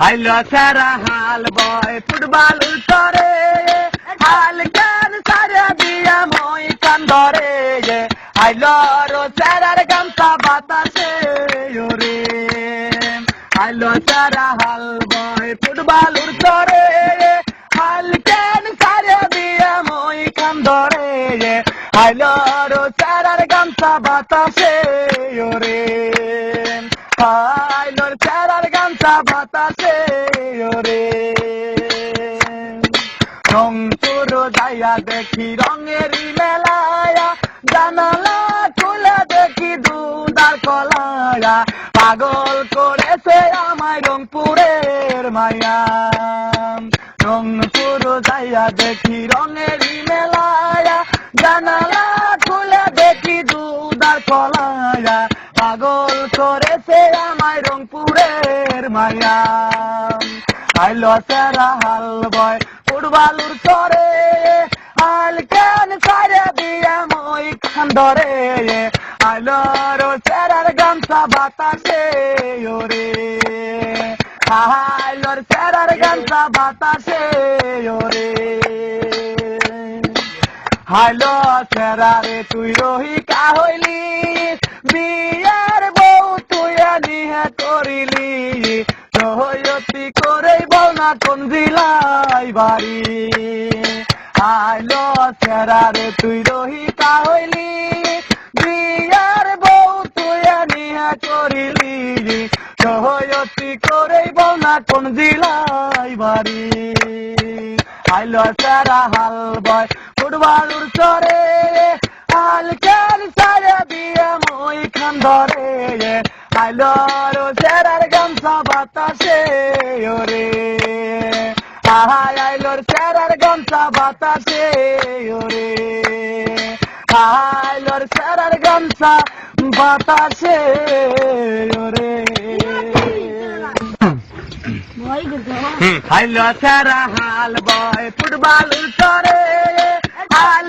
হাইলো সারা হাল বয়, ফুটবল উত্তরে। হাল গান সারা দিয়া মই কান্দরে? হাইলো রো সারার গামছা বাতাসে, ওরে। হাইলো সারা হাল বয়, ফুটবল উত্তরে। হাল গান সারা দিয়া মই কান্দরে? হাইলো রো সারার গামছা বাতাসে, ওরে। হাইলোর চারার গামছা বাতাসে, ওরে। রংপুর যাইয়া দেখি রঙের মেলায়া, জানালা খুলে দেখি দুদার কলায়া। পাগল করেছে আমায় রংপুরের মায়া। রংপুর যাইয়া দেখি রঙের মেলায়া, জানালা খুলে দেখি দুদার কলায়া। পাগল করেছে আমায় রংপুরের মায়া আইলো সেরা হাল বয় ফুটবালুর সরে আল কেন সারে দিয়ে মই খান্দরে আইলো রো গামছা বাতাসে ওরে। আইলোর সেরার গামছা বাতাসে ওরে। হাইলো সেরারে তুই রহিকা হইলি। বিয়ার করে বউ না কোন জিলাই বাড়ি হাইলো সেরারে তুই রহিকা হইলি। বিয়ার বউ তুই নিহে করিলি। রহয়তি করে বউ না কোন জিলাই বাড়ি আইলো সারা হাল বয়, ফুটবলুর চরে। হাল খেল সারে দিয়ে মই খান ধরে। আইলো ওরে। আহাই আইলোর সেরার গামছা বাতাসে ওরে। আইলোর সেরার গামছা বাতাসে ওরে। হাইলো সারা হাল বয় ফুটবল করে। হাল